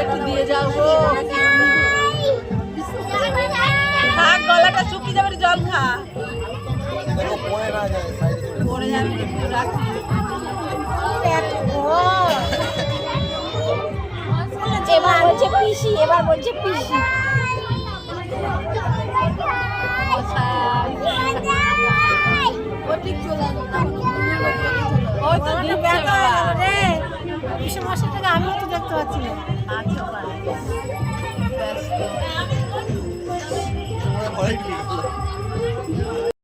একটু দিয়ে যাও গো। থাক গলাটা শুকিয়ে যাবে জল খা। পড়ে যাবে। এবার বলছে পিসি এবার বলছে ওই তো পিসে আমিও তো দেখতে পাচ্ছি না। আচ্ছা